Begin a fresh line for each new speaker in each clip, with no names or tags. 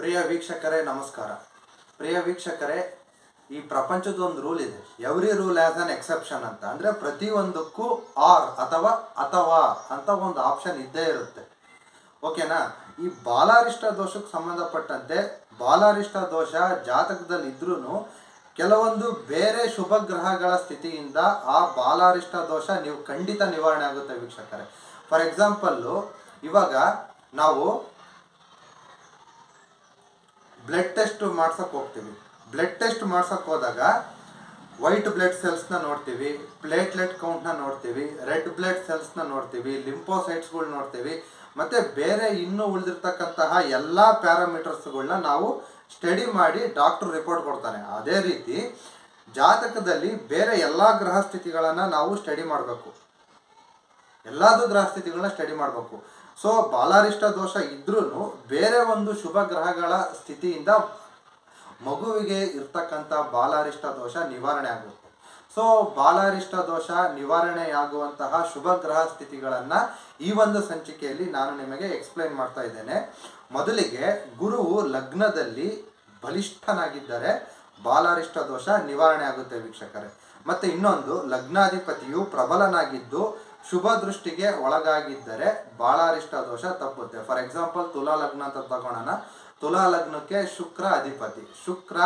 ಪ್ರಿಯ ವೀಕ್ಷಕರೇ, ನಮಸ್ಕಾರ. ಪ್ರಿಯ ವೀಕ್ಷಕರೇ, ಈ ಪ್ರಪಂಚದ ಒಂದು ರೂಲ್ ಇದೆ. Every rule has an exception ಅಂತ. ಅಂದ್ರೆ ಪ್ರತಿಯೊಂದಕ್ಕೂ ಆರ್ ಅಥವಾ ಅಥವಾ ಅಂತ ಒಂದು ಆಪ್ಷನ್ ಇದ್ದೇ ಇರುತ್ತೆ. ಓಕೆನಾ? ಈ ಬಾಲಾರಿಷ್ಟ ದೋಷಕ್ಕೆ ಸಂಬಂಧಪಟ್ಟಂತೆ ಬಾಲಾರಿಷ್ಟ ದೋಷ ಜಾತಕದಲ್ಲಿ ಇದ್ರೂ ಕೆಲವೊಂದು ಬೇರೆ ಶುಭ ಗ್ರಹಗಳ ಸ್ಥಿತಿಯಿಂದ ಆ ಬಾಲಾರಿಷ್ಟ ದೋಷ ನೀವು ಖಂಡಿತ ನಿವಾರಣೆ ಆಗುತ್ತೆ ವೀಕ್ಷಕರೇ. ಫಾರ್ ಎಕ್ಸಾಂಪಲ್ಲು ಇವಾಗ ನಾವು ಬ್ಲಡ್ ಟೆಸ್ಟ್ ಮಾಡ್ಸಕ್ ಹೋಗ್ತೀವಿ. ಬ್ಲಡ್ ಟೆಸ್ಟ್ ಮಾಡ್ಸಕ್ ಹೋದಾಗ ವೈಟ್ ಬ್ಲಡ್ ಸೆಲ್ಸ್ನ ನೋಡ್ತೀವಿ ಪ್ಲೇಟ್ಲೆಟ್ ಕೌಂಟ್ನ ನೋಡ್ತೀವಿ ರೆಡ್ ಬ್ಲಡ್ ಸೆಲ್ಸ್ನ ನೋಡ್ತೀವಿ ಲಿಂಪೋಸೈಟ್ಸ್ಗಳು ನೋಡ್ತೀವಿ, ಮತ್ತೆ ಬೇರೆ ಇನ್ನೂ ಉಳಿದಿರ್ತಕ್ಕಂತಹ ಎಲ್ಲ ಪ್ಯಾರಾಮೀಟರ್ಸ್ಗಳನ್ನ ನಾವು ಸ್ಟಡಿ ಮಾಡಿ ಡಾಕ್ಟರ್ ರಿಪೋರ್ಟ್ ಕೊಡ್ತಾನೆ ಅದೇ ರೀತಿ ಜಾತಕದಲ್ಲಿ ಬೇರೆ ಎಲ್ಲ ಗ್ರಹ ಸ್ಥಿತಿಗಳನ್ನು ನಾವು ಸ್ಟಡಿ ಮಾಡಬೇಕು. ಎಲ್ಲದೂ ಗ್ರಹ ಸ್ಥಿತಿಗಳನ್ನ ಸ್ಟಡಿ ಮಾಡಬೇಕು. ಸೊ ಬಾಲಾರಿಷ್ಟ ದೋಷ ಇದ್ರೂ ಬೇರೆ ಒಂದು ಶುಭ ಗ್ರಹಗಳ ಸ್ಥಿತಿಯಿಂದ ಮಗುವಿಗೆ ಇರ್ತಕ್ಕಂಥ ಬಾಲಾರಿಷ್ಟ ದೋಷ ನಿವಾರಣೆ ಆಗುತ್ತೆ. ಸೊ ಬಾಲಾರಿಷ್ಟ ದೋಷ ನಿವಾರಣೆಯಾಗುವಂತಹ ಶುಭ ಗ್ರಹ ಸ್ಥಿತಿಗಳನ್ನು ಈ ಒಂದು ಸಂಚಿಕೆಯಲ್ಲಿ ನಾನು ನಿಮಗೆ ಎಕ್ಸ್ಪ್ಲೈನ್ ಮಾಡ್ತಾ ಇದ್ದೇನೆ. ಮೊದಲಿಗೆ ಗುರುವು ಲಗ್ನದಲ್ಲಿ ಬಲಿಷ್ಠನಾಗಿದ್ದರೆ ಬಾಲಾರಿಷ್ಟ ದೋಷ ನಿವಾರಣೆ ಆಗುತ್ತೆ ವೀಕ್ಷಕರೇ. ಮತ್ತೆ ಇನ್ನೊಂದು, ಲಗ್ನಾಧಿಪತಿಯು ಪ್ರಬಲನಾಗಿದ್ದು ಶುಭ ದೃಷ್ಟಿಗೆ ಒಳಗಾಗಿದ್ದರೆ ಬಾಳಾರಿಷ್ಟ ದೋಷ ತಪ್ಪುತ್ತೆ. ಫಾರ್ ಎಕ್ಸಾಂಪಲ್ ತುಲಾ ಲಗ್ನ ಅಂತ ತಗೋಣ ತುಲಾ ಲಗ್ನಕ್ಕೆ ಶುಕ್ರ ಅಧಿಪತಿ. ಶುಕ್ರ,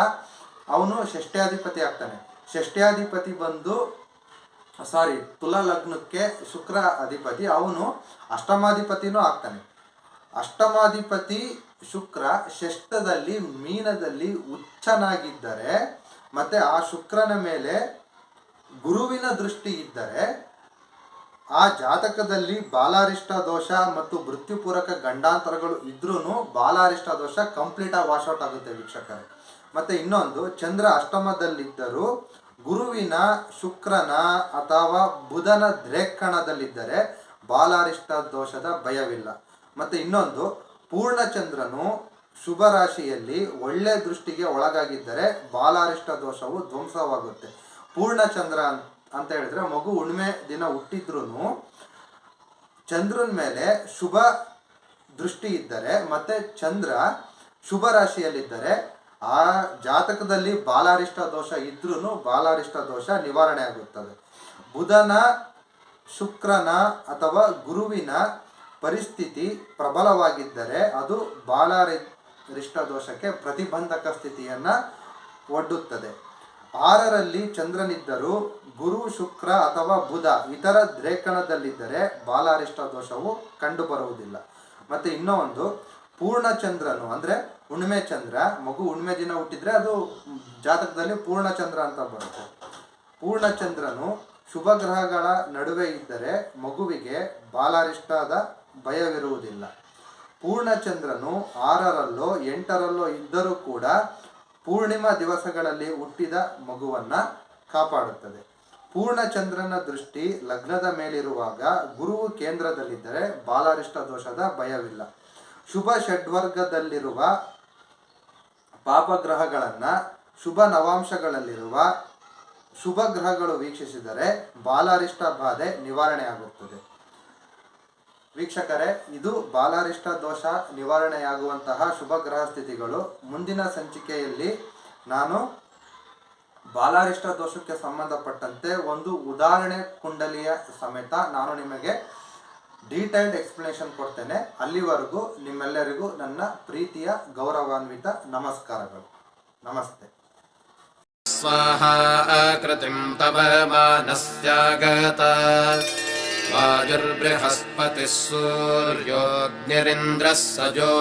ಅವನು ಷಷ್ಠ್ಯಾಧಿಪತಿ ಆಗ್ತಾನೆ. ಷಷ್ಠ್ಯಾಧಿಪತಿ ಬಂದು ಸಾರಿ ತುಲಾ ಲಗ್ನಕ್ಕೆ ಶುಕ್ರ ಅಧಿಪತಿ, ಅವನು ಅಷ್ಟಮಾಧಿಪತಿನೂ ಆಗ್ತಾನೆ. ಅಷ್ಟಮಾಧಿಪತಿ ಶುಕ್ರ ಷಷ್ಠದಲ್ಲಿ, ಮೀನದಲ್ಲಿ ಉಚ್ಚನಾಗಿದ್ದರೆ ಮತ್ತೆ ಆ ಶುಕ್ರನ ಮೇಲೆ ಗುರುವಿನ ದೃಷ್ಟಿ ಇದ್ದರೆ ಆ ಜಾತಕದಲ್ಲಿ ಬಾಲಾರಿಷ್ಟ ದೋಷ ಮತ್ತು ಮೃತ್ಯುಪೂರಕ ಗಂಡಾಂತರಗಳು ಇದ್ರೂ ಬಾಲಾರಿಷ್ಟ ದೋಷ ಕಂಪ್ಲೀಟ್ ಆಗಿ ಔಟ್ ಆಗುತ್ತೆ ವೀಕ್ಷಕರೇ. ಮತ್ತೆ ಇನ್ನೊಂದು, ಚಂದ್ರ ಅಷ್ಟಮದಲ್ಲಿದ್ದರೂ ಗುರುವಿನ, ಶುಕ್ರನ ಅಥವಾ ಬುಧನ ದ್ರೇಕ್ಕಣದಲ್ಲಿದ್ದರೆ ಬಾಲಾರಿಷ್ಟ ದೋಷದ ಭಯವಿಲ್ಲ. ಮತ್ತೆ ಇನ್ನೊಂದು, ಪೂರ್ಣಚಂದ್ರನು ಶುಭ ರಾಶಿಯಲ್ಲಿ ಒಳ್ಳೆ ದೃಷ್ಟಿಗೆ ಒಳಗಾಗಿದ್ದರೆ ಬಾಲಾರಿಷ್ಟ ದೋಷವು ಧ್ವಂಸವಾಗುತ್ತೆ. ಪೂರ್ಣಚಂದ್ರ ಅಂತ ಹೇಳಿದ್ರೆ ಮಗು ಉಣ್ಮೆ ದಿನ ಹುಟ್ಟಿದ್ರು ಚಂದ್ರನ ಮೇಲೆ ಶುಭ ದೃಷ್ಟಿ ಇದ್ದರೆ, ಮತ್ತೆ ಚಂದ್ರ ಶುಭ ರಾಶಿಯಲ್ಲಿದ್ದರೆ, ಆ ಜಾತಕದಲ್ಲಿ ಬಾಲಾರಿಷ್ಟ ದೋಷ ಇದ್ರೂ ಬಾಲಾರಿಷ್ಟ ದೋಷ ನಿವಾರಣೆ ಆಗುತ್ತದೆ. ಬುಧನ, ಶುಕ್ರನ ಅಥವಾ ಗುರುವಿನ ಪರಿಸ್ಥಿತಿ ಪ್ರಬಲವಾಗಿದ್ದರೆ ಅದು ಬಾಲಾರಿಷ್ಟ ದೋಷಕ್ಕೆ ಪ್ರತಿಬಂಧಕ ಸ್ಥಿತಿಯನ್ನ ಒಡ್ಡುತ್ತದೆ. ಆರರಲ್ಲಿ ಚಂದ್ರನಿದ್ದರೂ ಗುರು, ಶುಕ್ರ ಅಥವಾ ಬುಧ ಇತರ ದ್ರೇಕಣದಲ್ಲಿದ್ದರೆ ಬಾಲಾರಿಷ್ಟ ದೋಷವು ಕಂಡುಬರುವುದಿಲ್ಲ. ಮತ್ತೆ ಇನ್ನೂ ಒಂದು ಪೂರ್ಣ ಚಂದ್ರನು ಅಂದ್ರೆ ಹುಣ್ಣಿಮೆ ಚಂದ್ರ ಮಗು ಹುಣ್ಮೆ ದಿನ ಹುಟ್ಟಿದ್ರೆ ಅದು ಜಾತಕದಲ್ಲಿ ಪೂರ್ಣ ಚಂದ್ರ ಅಂತ ಬರುತ್ತೆ. ಪೂರ್ಣ ಚಂದ್ರನು ಶುಭ ಗ್ರಹಗಳ ನಡುವೆ ಇದ್ದರೆ ಮಗುವಿಗೆ ಬಾಲಾರಿಷ್ಟದ ಭಯವಿರುವುದಿಲ್ಲ. ಪೂರ್ಣಚಂದ್ರನು ಆರರಲ್ಲೋ ಎಂಟರಲ್ಲೋ ಇದ್ದರೂ ಕೂಡ ಪೂರ್ಣಿಮಾ ದಿವಸಗಳಲ್ಲಿ ಹುಟ್ಟಿದ ಮಗುವನ್ನ ಕಾಪಾಡುತ್ತದೆ. ಪೂರ್ಣಚಂದ್ರನ ದೃಷ್ಟಿ ಲಗ್ನದ ಮೇಲಿರುವಾಗ ಗುರುವು ಕೇಂದ್ರದಲ್ಲಿದ್ದರೆ ಬಾಲಾರಿಷ್ಟ ದೋಷದ ಭಯವಿಲ್ಲ. ಶುಭ ಷಡ್ವರ್ಗದಲ್ಲಿರುವ ಪಾಪಗ್ರಹಗಳನ್ನು, ಶುಭ ನವಾಂಶಗಳಲ್ಲಿರುವ ಶುಭ ಗ್ರಹಗಳು ವೀಕ್ಷಿಸಿದರೆ ಬಾಲಾರಿಷ್ಟ ಬಾಧೆ ನಿವಾರಣೆ ಆಗುತ್ತದೆ ವೀಕ್ಷಕರೇ ಇದು ಬಾಲಾರಿಷ್ಟ ದೋಷ ನಿವಾರಣೆಯಾಗುವಂತಹ ಶುಭ ಗ್ರಹ ಸ್ಥಿತಿಗಳು ಮುಂದಿನ ಸಂಚಿಕೆಯಲ್ಲಿ ನಾನು ಬಾಲಾರಿಷ್ಟ ದೋಷಕ್ಕೆ ಸಂಬಂಧಪಟ್ಟಂತೆ ಒಂದು ಉದಾಹರಣೆ ಕುಂಡಲಿಯ ಸಮೇತ ನಾನು ನಿಮಗೆ ಡೀಟೈಲ್ಡ್ ಎಕ್ಸ್ಪ್ಲನೇಷನ್ ಕೊಡ್ತೇನೆ ಅಲ್ಲಿವರೆಗೂ ನಿಮ್ಮೆಲ್ಲರಿಗೂ ನನ್ನ ಪ್ರೀತಿಯ ಗೌರವಾನ್ವಿತ ನಮಸ್ಕಾರಗಳು ನಮಸ್ತೆ
स्वाहा आकृतिं तव मानस्यागत वायुर्बृहस्पतिः सूर्योऽग्निरिन्द्रः सजो